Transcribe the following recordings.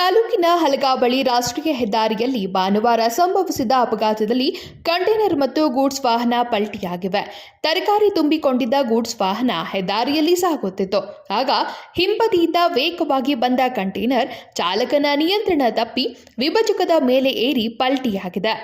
ತಾಲೂಕಿನ ಹಲಗಾ ಬಳಿ ರಾಷ್ಟ್ರೀಯ ಹೆದ್ದಾರಿಯಲ್ಲಿ ಭಾನುವಾರ ಸಂಭವಿಸಿದ ಅಪಘಾತದಲ್ಲಿ ಕಂಟೈನರ್ ಮತ್ತು ಗೂಡ್ಸ್ ವಾಹನ ಪಲ್ಟಿಯಾಗಿವೆ. ತರಕಾರಿ ತುಂಬಿಕೊಂಡಿದ್ದ ಗೂಡ್ಸ್ ವಾಹನ ಹೆದ್ದಾರಿಯಲ್ಲಿ ಸಾಗುತ್ತಿತ್ತು. ಆಗ ಹಿಂಬದಿಯಿಂದ ವೇಗವಾಗಿ ಬಂದ ಕಂಟೈನರ್ ಚಾಲಕನ ನಿಯಂತ್ರಣ ತಪ್ಪಿ ವಿಭಜಕದ ಮೇಲೆ ಏರಿ ಪಲ್ಟಿಯಾಗಿದೆ.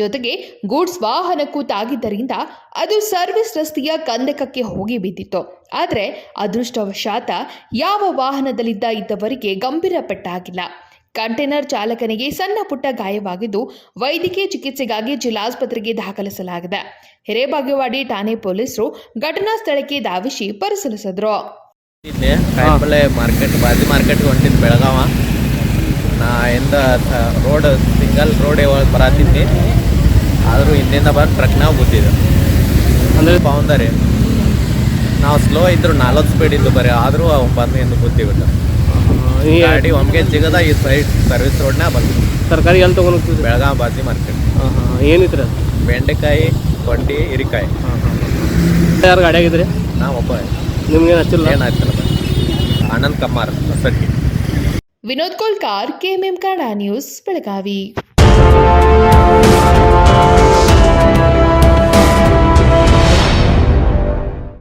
ಜೊತೆಗೆ ಗೂಡ್ಸ್ ವಾಹನಕ್ಕೂ ತಾಗಿದ್ದರಿಂದ ಅದು ಸರ್ವಿಸ್ ರಸ್ತೆಯ ಕಂದಕಕ್ಕೆ ಹೋಗಿ ಬಿದ್ದಿತ್ತು. ಆದರೆ ಅದೃಷ್ಟವಶಾತ ಯಾವ ವಾಹನದಲ್ಲಿದ್ದ ಇದ್ದವರಿಗೆ ಗಂಭೀರ ಪಟ್ಟಾಗಿಲ್ಲ ಕಂಟೈನರ್ ಚಾಲಕನಿಗೆ ಸಣ್ಣ ಪುಟ್ಟ ಗಾಯವಾಗಿದ್ದು ವೈದ್ಯಕೀಯ ಚಿಕಿತ್ಸೆಗಾಗಿ ಜಿಲ್ಲಾಸ್ಪತ್ರೆಗೆ ದಾಖಲಿಸಲಾಗಿದೆ. ಹಿರೇಬಾಗೇವಾಡಿ ಠಾಣೆ ಪೊಲೀಸರು ಘಟನಾ ಸ್ಥಳಕ್ಕೆ ಧಾವಿಸಿ ಪರಿಶೀಲಿಸಿದ್ರು. ಇಲ್ಲಿ ಕಾಯಿಪಲ್ಲೆ ಮಾರ್ಕೆಟ್ ಬಾಜಿ ಮಾರ್ಕೆಟ್ಗೆ ಹೊಂಟಿದ್ದು ಬೆಳಗಾವ. ನಾ ಎಂದ ರೋಡ್ ಸಿಂಗಲ್ ರೋಡ್ ಬರತ್ತಿದ್ದೆ ಆದರೂ ಹಿಂದಿಂದ ಬಂದು ಟ್ರಕ್ನಾಗ ಗುದ್ದಿದ್ದು ಅಂದರೆ? ಪೌಂದರಿ ನಾವು ಸ್ಲೋ ಇದ್ರು ನಾಲ್ಕು ಸ್ಪೀಡ್ ಇದ್ದು ಬರೀ ಆದರೂ ಅವ್ನು ಬಂದು ಎಂದು ಗುದ್ದಿಬಿಟ್ಟು ಈ ಗಾಡಿ ಒಮ್ಗೆ ಜಿಗದ ಈ ಸೈಡ್ ಸರ್ವಿಸ್ ರೋಡ್ನಾಗ ಬಂದು ತರಕಾರಿ ಎಲ್ಲಿ ತೊಗೊಂಡು ಬೆಳಗಾವ್ ಬಾಜಿ ಮಾರ್ಕೆಟ್. ಹಾಂ ಹಾಂ. ಏನಿತ್ತು ಬೆಂಡೆಕಾಯಿ ತೊಂಡಿ ಹಿರಿಕಾಯಿ. ಹಾಂ ಹಾಂ ಯಾರು ಗಾಡಿಯಾಗಿದ್ರಿ ನಾವು ನಾ ಒಬ್ಬ. ನಿಮ್ಗೇನು ಹಚ್ಚಿಲ್ಲ ಏನಾಯ್ತಲ್ಲ ಆನಂದ್ ಕಮ್ಮಾರ್ ಹೊಸಟ್ಟಿ ವಿನೋದ್ ಕೋಲ್ಕಾರ್ ಕೆಎಂಎಂ ಕನ್ನಡ ನ್ಯೂಸ್ ಬೆಳಗಾವಿ.